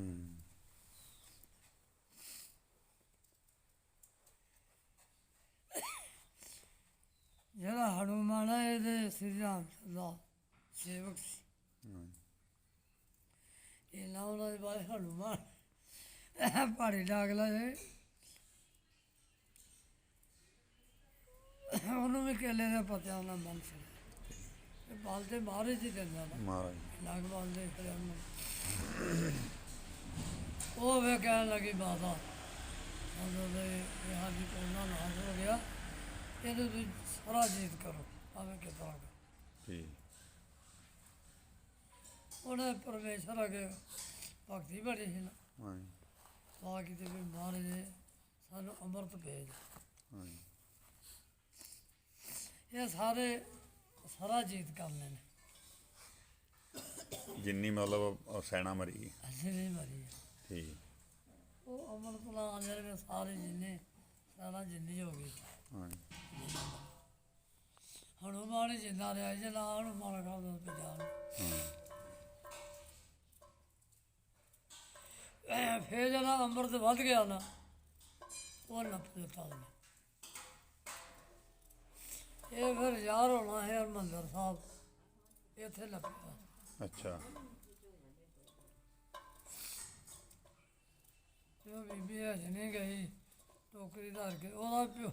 ਹੂੰ ਜਿਹੜਾ ਹਨੂਮਾਨ ਹੈ ਇਹਦੇ ਸ੍ਰੀ ਰਾਮ ਦਾ ਸੇਵਕ ਸੀ ਹਾਂ। ਇਹ ਨਾ ਉਹਨਾਂ ਦੇ ਬਾਰੇ ਹਨੂਮਾਨ ਪਹਾੜੀ ਡਾਗਲਾ ਹੈ ਉਹਨੂੰ ਵੀ ਕੇਲੇ ਦਾ ਪਤਾ ਉਹਨਾਂ ਮਨ ਸੀ ਇਹ ਬਾਲਦੇ ਮਾਰੇ ਜੀ ਦਿੰਦਾ ਨਾ ਮਹਾਰਾਜ ਲਾਗ ਬਾਲਦੇ ਖੜੇ ਉਹਨੂੰ ਉਹ ਵੇ ਕਹਿਣ ਲੱਗੀ ਮਾਤਾ ਉਹਨਾਂ ਦੇ ਇਹ ਹਾਜੀ ਕੋਨਾ ਨਾਸ ਹੋ ਗਿਆ। ਇਹਨੂੰ ਤੁਸੀਂ ਸਾਰਾ ਜੀਤ ਕਰੋ ਆਵੇਂ ਕਿਤਰਾ ਠੀਕ। ਉਹਨੇ ਪਰਮੇਸ਼ਰ ਅਗੇ ਭਗਤੀ ਬੜੀ ਸੀ ਨਾ। ਹਾਂ ਆ ਕਿਤੇ ਵੀ ਮਹਾਰਾਜ ਸਾਨੂੰ ਅੰਮ੍ਰਿਤ ਭੇਜ ਹਾਂ ਇਹ ਸਾਰੇ ਸਾਰਾ ਜੀਤ ਕਰਨੇ ਨੇ ਜਿੰਨੀ ਮਤਲਬ ਸੈਨਾ ਮਰੀ। ਅਸੀਂ ਨਹੀਂ ਮਰੀ। ਠੀਕ। ਉਹ ਅੰਮ੍ਰਿਤ ਨਾਲ ਜਿਹੜੇ ਸਾਰੇ ਜਿੰਨੇ ਸਾਰਾ ਜਿੰਨੀ ਹੋ ਗਈ ਹਾਂ ਹਨੂਮਾਨ ਜਿੰਦਾ ਰਿਹਾ ਜੇ ਨਾ ਹਨੂਮਾਨ ਹਾਂ। ਐ ਫੇਰ ਜਨਾ ਅੰਮ੍ਰਿਤ ਵੱਧ ਗਿਆ ਨਾ ਉਹ ਨੱਪ ਦਿੱਤਾ ਉਹਨੇ। ਇਹ ਫਿਰ ਯਾਰ ਹੋਣਾ ਹੈ ਹਰਮੰਦਰ ਸਾਹਿਬ ਇੱਥੇ ਲੱਭਿਆ ਅੱਛਾ। ਬੀਬੀ ਹਜ ਨਹੀਂ ਗਈ ਟੋਕਰੀ ਧਰ ਕੇ। ਉਹਦਾ ਪਿਓ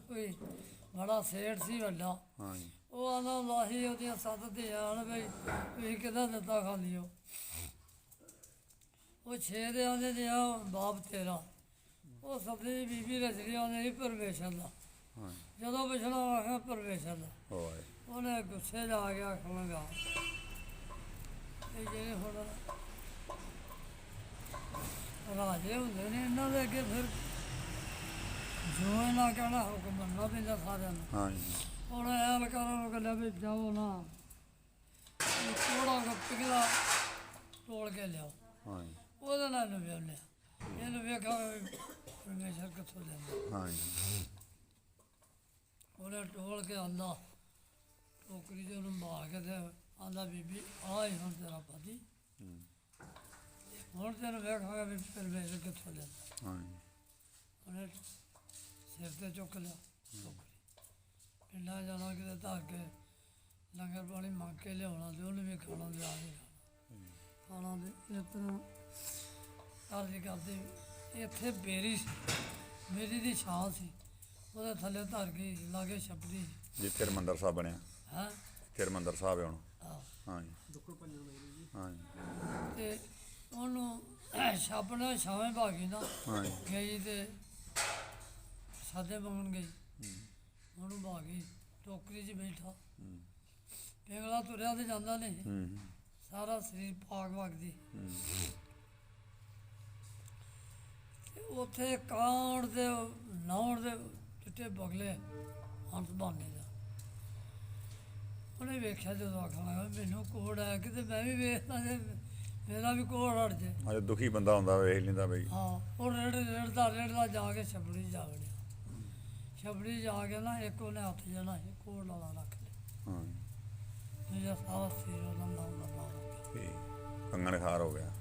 ਬੜਾ ਸੇਠ ਸੀ ਵੱਡਾ। ਹਾਂ ਜੀ ਉਹ ਆਂਦਾ ਹੁੰਦਾ ਸੀ ਉਹਦੀਆਂ ਸੱਤ ਧੀਆਂ ਹਨ ਬਈ ਤੁਸੀਂ ਕਿਦਾਂ ਦਿੱਤਾ ਖਾਂਦੀਆਂ ਉਹ? ਛੇ ਦੇ ਆਂਦੇ ਨੇ ਆ ਬਾਪ ਤੇਰਾ। ਉਹ ਸਭੀ ਬੀਬੀ ਰਜੜੀ ਆਂਦੇ ਸੀ ਪਰਮੇਸ਼ਰ ਦਾ। ਹਾਂ ਜਦੋਂ ਪਿਛਲਾ ਆਖਿਆ ਪਰਮੇਸ਼ਰ ਦਾ। ਹੋਏ ਉਹਨੇ ਗੁੱਸੇ 'ਚ ਆ ਗਿਆ ਖਵਾਂਗਾ ਇਹ ਜਿਹੜੇ ਹੁਣ ਰਾਜੇ ਹੁੰਦੇ ਨੇ ਇਹਨਾਂ ਦੇ ਅੱਗੇ ਫਿਰ ਜੋ ਇਹਨਾਂ ਕਹਿਣਾ ਹੁਕਮ ਮੰਨਣਾ ਪੈਂਦਾ ਸਾਰਿਆਂ ਨੂੰ। ਹਾਂ ਜੀ ਹੁਣ ਐਲ ਕਰਨ ਨੂੰ ਕਹਿੰਦਾ ਵੀ ਜਾਓ ਨਾ ਥੋੜਾ ਪਿਘਲਾ ਤੋੜ ਕੇ ਲਿਆਓ। ਹਾਂ ਜੀ ਉਹਦੇ ਨਾਲ ਨੂੰ ਵਿਆਹ ਲਿਆ ਇਹਨੂੰ ਵੇਖਾ ਪਰਮੇਸ਼ਰ ਕਿੱਥੋਂ ਲੈਂਦਾ ਹਾਂ ਜੀ ਉਹਨੇ ਟੋਲ ਕੇ ਆਂਦਾ ਟੋਕਰੀ ਉਹਨੂੰ ਮਾਰ ਕੇ ਤੇ ਆਂਦਾ ਬੀਬੀ ਹੀ ਹੁਣ ਤੇਰਾ ਪਤੀ। ਹੂੰ। ਹੁਣ ਤੈਨੂੰ ਵੇਖਾਂਗਾ ਵੀ ਪਰਮੇਸ਼ਰ ਕਿੱਥੋਂ ਲੈਂਦਾ ਹਾਂ ਜੀ ਉਹਨੇ ਸਿਰ ਤੇ ਚੁੱਕ ਲਿਆ ਟੋਕਰੀ ਪਿੰਡਾਂ ਜਾਣਾ ਕਿਤੇ ਧਰ ਕੇ ਲੰਗਰ ਪਾਣੀ ਮੰਗ ਕੇ ਲਿਆਉਣਾ ਤੇ ਉਹਨੇ ਵੀ ਖਾਣਾ ਲਿਆ ਕੇ ਖਾਣਾ ਖਾਣਾ ਦੇ ਤਰ੍ਹਾਂ ਕਰਦੇ ਕਰਦੇ ਇੱਥੇ ਬੇਰੀ ਸੀ ਮੇਰੀ ਦੀ ਛਾਂ ਸੀ ਉਹਦੇ ਥੱਲੇ ਧਰ ਕੇ ਲਾਗੇ ਛਪੜੀ ਜਿੱਥੇ ਹਰਿਮੰਦਰ ਸਾਹਿਬ ਬਣਿਆ ਹੈ ਹਰਿਮੰਦਰ ਸਾਹਿਬ ਹੈ ਹੁਣ ਹਾਂ ਹਾਂ ਜੀ ਹਾਂ ਜੀ ਉਹਨੂੰ ਛਾਪਣਾ ਛਾਵੇਂ ਭਾਗੀ ਨਾ ਗਈ ਤੇ ਸਾਦੇ ਮੰਗਣ ਗਈ। ਉਹਨੂੰ ਭਾਗੀ ਟੋਕਰੀ 'ਚ ਬੈਠਾ। ਹੂੰ। ਪਿੰਗਲਾ ਤੁਰਿਆ ਤੇ ਜਾਂਦਾ ਨਹੀਂ ਸਾਰਾ ਸਰੀਰ ਪਾਕ ਵਗਦੀ। ਤੇ ਉੱਥੇ ਕਾਂਡ ਦੇ ਨਾਉਣ ਦੇ ਚਿੱਟੇ ਬਗਲੇ ਹੰਸ ਬਾਨੇ ਦਾ। ਉਹਨੇ ਵੇਖਿਆ ਜਦੋਂ ਆਖਣ ਲੱਗਾ ਮੈਨੂੰ ਕੋੜ ਆਇਆ ਕਿਤੇ ਮੈਂ ਵੀ ਵੇਖਦਾ ਜੇ। ਮੇਰਾ ਵੀ ਕੋੜ ਹਟ ਜੇ। ਅਜੇ ਦੁਖੀ ਬੰਦਾ ਹੁੰਦਾ ਵੇਖ ਲੈਂਦਾ ਬਈ। ਹਾਂ ਉਹ ਰੇੜ ਰੇੜਦਾ ਰੇੜਦਾ ਜਾ ਕੇ ਛਬੜੀ ਜਾ ਵੜਿਆ ਛਬੜੀ ਜਾ ਕੇ ਨਾ ਇੱਕ ਉਹਨੇ ਹੱਥ ਜਣਾ ਸੀ ਕੋੜ ਲਾਲਾ ਰੱਖ ਲਿਆ। ਹਾਂ। ਜੀ ਮੇਰਾ ਸਾਰਾ ਸਿਰ ਨਾਮ ਲੱਗਾ ਠੀਕ ਕੰਗਣ ਖਾਰ ਹੋ ਗਿਆ।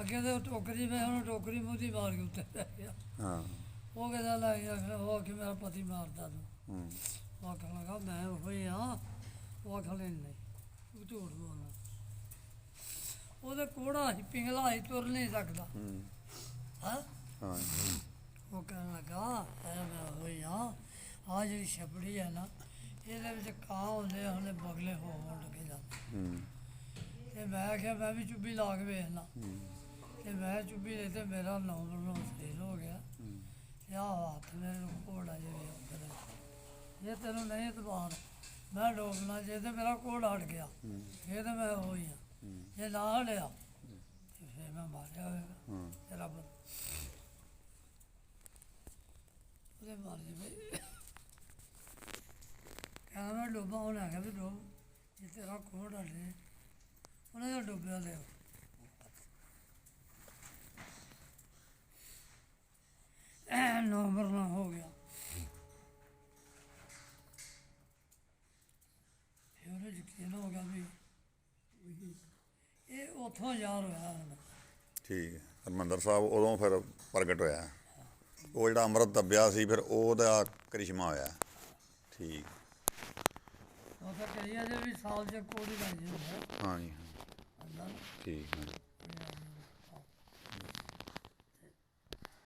ਅੱਗੇ ਤੇ ਉਹ ਟੋਕਰੀ ਮੈਂ ਉਹਨੂੰ ਟੋਕਰੀ ਮੂੰਹੀ ਮਾਰ ਕੇ ਉੱਤੇ ਗਿਆ। ਹਾਂ। ਉਹ ਕਹਿੰਦਾ ਲੱਗ ਗਿਆ ਉਹ ਕਿ ਮੇਰਾ ਪਤੀ ਮਾਰਦਾ ਤੂੰ। ਹੂੰ। ਉਹ ਲੱਗਾ ਮੈਂ ਹੋਈ ਆ ਉਹ ਲੱਗਾ, ਨਹੀਂ ਤੂੰ ਝੂਠ ਬੋਲਦਾ ਉਹਦੇ ਕੋੜਾ ਸੀ ਪਿੰਗਲਾ ਸੀ ਤੁਰ ਨਹੀਂ ਸਕਦਾ। ਹੂੰ? ਹਾਂ ਹਾਂ ਉਹ ਕਹਿਣ ਲੱਗਾ ਐ ਮੈਂ ਹੋਈ ਆ ਜਿਹੜੀ ਛਪੜੀ ਹੈ ਨਾ ਇਹਦੇ ਵਿੱਚ ਕਾਂ ਹੁੰਦੇ ਆ, ਬਗਲੇ ਹੋ ਹੋਣ ਲੱਗੇ ਜਾਂਦੇ। ਤੇ ਮੈਂ ਕਿਹਾ ਮੈਂ ਵੀ ਚੁੱਭੀ ਲਾ ਕੇ ਵੇਖਣਾ ਹੂੰ ਤੇ ਮੈਂ ਚੁੱਭੀ ਲੈ ਤੇ ਮੇਰਾ ਨੌਂ ਨੌਂ ਫੇਲ ਹੋ ਗਿਆ। ਤੇ ਆਹ ਹੱਥ ਮੇਰੇ ਨੂੰ ਕੋੜਾ ਜਿਹੜੀ ਉਹ ਜੇ ਤੈਨੂੰ ਨਹੀਂ ਇਤਬਾਰ ਮੈਂ ਡੋਬਣਾ ਜੇ ਤੇ ਮੇਰਾ ਕੋੜ ਹਟ ਗਿਆ ਇਹ ਤਾਂ ਮੈਂ ਹੋਈ ਆ। ਜੇ ਨਾ ਹਟਿਆ ਤੇ ਫੇਰ ਮੈਂ ਮਾਰਿਆ ਹੋਇਆ ਤੇ ਰੱਬ ਉਹਦੇ ਮਾਰ ਜੇ ਕਹਿੰਦਾ ਮੈਂ ਡੋਬਾ, ਉਹਨੇ ਆਖਿਆ ਵੀ ਡੋਬ, ਜੇ ਤੇਰਾ ਕੋੜ ਹਟੇ ਉਹਨੇ ਤਾਂ ਡੁੱਬਿਆ ਲਿਆ। ਨੰਬਰ ਨਾ ਹੋ ਗਿਆ ਫਿਰ ਉਹਨੇ ਯਕੀਨ ਹੋ ਗਿਆ ਵੀ ਇਹ ਉੱਥੋਂ ਯਾਰ ਹੋਇਆ ਠੀਕ ਹੈ। ਹਰਮੰਦਰ ਸਾਹਿਬ ਉਦੋਂ ਫਿਰ ਪ੍ਰਗਟ ਹੋਇਆ। ਉਹ ਜਿਹੜਾ ਅੰਮ੍ਰਿਤ ਦੱਬਿਆ ਸੀ ਫਿਰ ਉਹਦਾ ਕ੍ਰਿਸ਼ਮਾ ਹੋਇਆ। ਠੀਕ। ਉਹ ਤਾਂ ਕਹੀਏ ਜੇ ਵੀ ਸਾਲ ਚ ਕੋਈ ਨਹੀਂ ਜਾਂਦਾ ਹਾਂਜੀ ਠੀਕ ਹੈ